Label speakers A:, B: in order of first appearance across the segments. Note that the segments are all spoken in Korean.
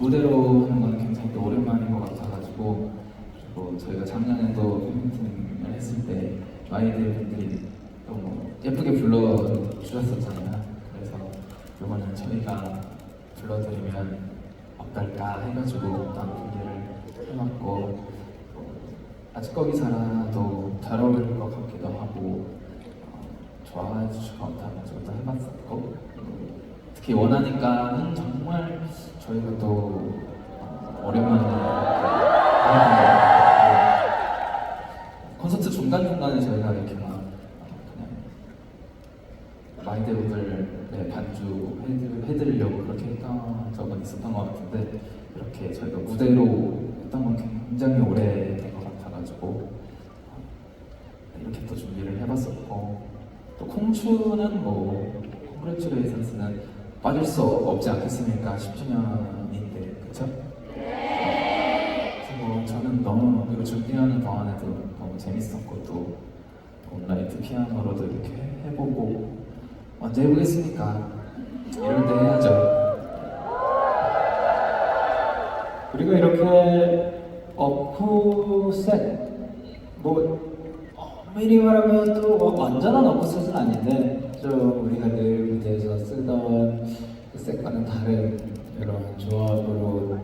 A: 무대로 하는 건 굉장히 또 오랜만인 것 같아가지고 그리고 저희가 작년에도 팬미팅을 했을 때 아이들 분들이 너무 예쁘게 불러주셨었잖아요. 그래서 이번엔 저희가 불러드리면 어떨까 해가지고 다른 분들을 해봤고 어, 아직 거기 살아도 잘 어울릴 것 같기도 하고 어, 좋아해 주실 것 같아가지고 또 해봤었고 그리고 특히 원하니까는 정말 저희가 또 어, 오랜만에 같고 콘서트 중간 중간에 저희가 이렇게 막 그냥 마이데로들의 반주 해드- 해드리려고 그렇게 했던 적은 있었던 것 같은데 이렇게 저희가 무대로 했던 건 굉장히 오래된 것 같아가지고 어, 이렇게 또 준비를 해봤었고 또 콩추는 뭐 콩그레츄레이션스는 빠질 수 없지 않겠습니까 10주년인데 그쵸? 그래서 뭐 저는 너무 이거 준비하는 동안에도 너무 재밌었고 또 온라이트 피아노로도 이렇게 해보고 언제 해보겠습니까? 이럴 때 해야죠.
B: 그리고 이렇게 어쿠셋 뭐 엄밀히 말하면 또뭐 완전한 어쿠셋은 아닌데 좀 우리가 늘 무대에서 쓰던 그 셋과는 다른 이런 조합으로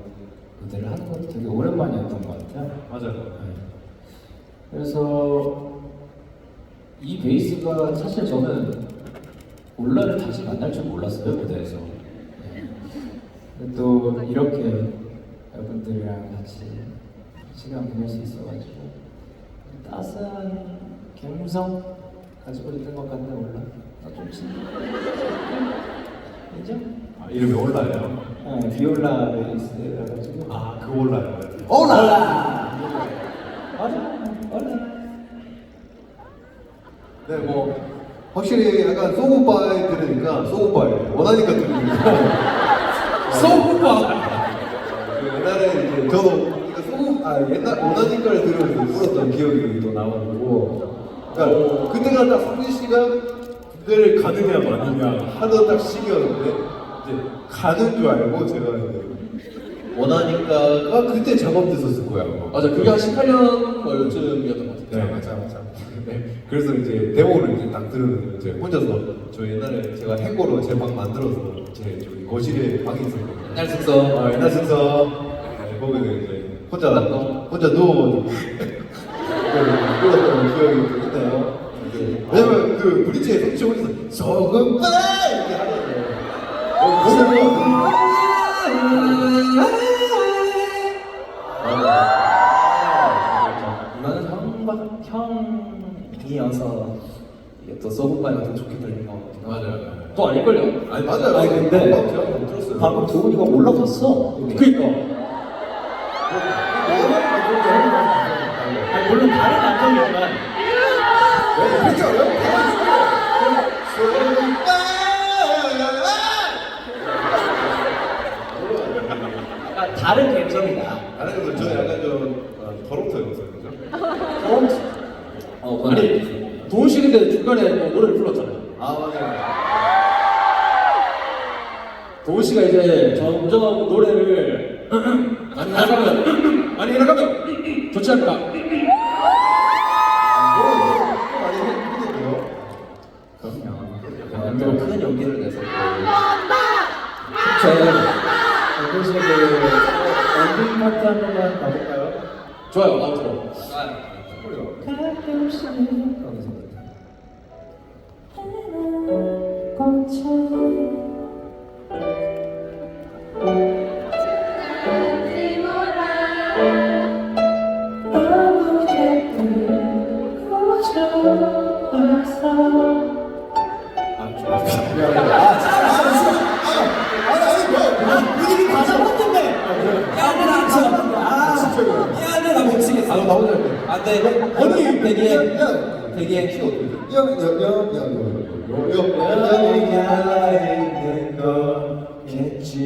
B: 무대를 하는 것도 되게 오랜만이었던 것 같아요.
C: 맞아요.
B: 네. 그래서 이 베이스가 사실 저는 올라를 다시 만날 줄 몰랐어요 무대에서. 네. 또 이렇게 여러분들이랑 같이 시간 보낼 수 있어가지고 따스한 감성 가지고 있는 것 같네 올라. 나좀 친. 인정?
C: 아, 이름이 올라요.
B: 네, 비올라 베이스라 가지고.
C: 아, 그 올라요.
B: 올라. 맞아. 올라.
D: 네, 뭐 확실히 약간 소고바에 들으니까 소고바에 원하니까 들으니까 소고바. 그 옛날에 이제 저도 그러니까 소고 아 옛날 원하니까를 들으면서 울었던 기억이 또 나가지고 그러니까 그때가 딱 성진 씨가 를 가느냐 마느냐 하던 딱 시기였는데 이제 가는 줄 알고 제가 이제 원하니까가 그때 작업됐었을 거야. 아마.
E: 맞아 그게 한 18년 뭐 요쯤이었던 것
D: 네,
E: 같아요
D: 맞아, 맞아. 네, 그래서 이제 데모를 이제 딱 들으면 이제 혼자서 저 옛날에 제가 행고로 제 방 만들어서 제 저기 거실에 방이 있었거든요.
E: 옛날 숙소
D: 아, 옛날 숙소 네, 거기서 이제 혼자 혼자 누워가지고 끌었던 기억이 좀 있네요. 네. 왜냐면 그 브릿지에 성치 혼자서 소금 빠 이렇게 하거든요. 어, 거기서
A: 이거는 형박 형이어서 이게 또 소금바이가 더 좋게 들린 것 하고
E: 맞아요
A: 또 아닐걸요?
D: 아니 맞아요.
B: 아니, 근데
D: 방금 제가 들었어요.
B: 방금 도훈이가 올라갔어.
A: 그니까 아니 물론 다른 감정이지만 아, 다른 감정이다
D: 아니 근데 저는 약간 좀 어, 더럽터였어요, 그죠?
A: 어
E: 아니 도훈 씨 근데 중간에 뭐 노래를 불렀잖아요
D: 아 맞아요.
E: 도훈 씨가 이제 점점 노래를 많이 나가면 많이 나가면 좋지 않을
A: 큰 용기를 내서
B: 저 이것이 그 엔딩 파트 한 번만 가볼까요?
E: 좋아요 아웃로
B: 가끔씩 거기서부터.
F: 분위기
D: 돼. 언니. 키 야, 야,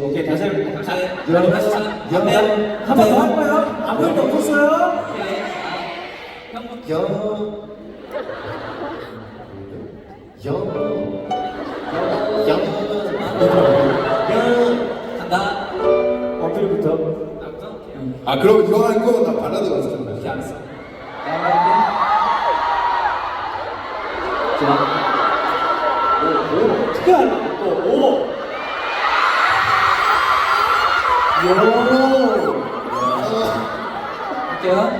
B: 오케이 다시 해볼게요.
F: 자, 여러분 다시 한 번.
B: 한번더할 거예요? 아무 일도 없었어요?
D: 야, 야, 야, 야.
F: 간다.
B: 엎드려부터
D: 아 그럼 이거 할거 나 발라드 가서 좀
B: 이렇게. 안 좋아.
F: 오, 오, 또, 오! 요!
B: 할게요.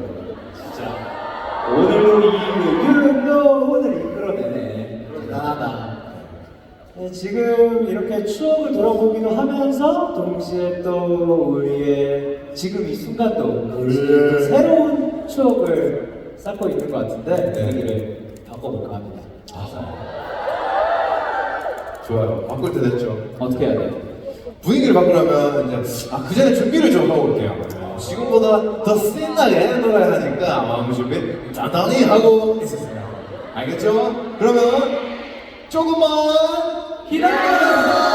F: 네, 지금 이렇게 추억을 돌아보기도 하면서 동시에 또 우리의 지금 이 순간도 동시에 또 새로운 추억을 쌓고 있는 것 같은데
D: 네.
F: 여기를 바꿔볼까 합니다.
D: 좋아요 바꿀 때 됐죠
B: 어떻게 해야 돼요?
D: 분위기를 바꾸려면 이제 아 그 전에 준비를 좀 하고 올게요. 지금보다 더 신나게 노래를 하니까 마음 준비 단단히 하고 있었어요. 알겠죠? 그러면 조금만
B: 기다려!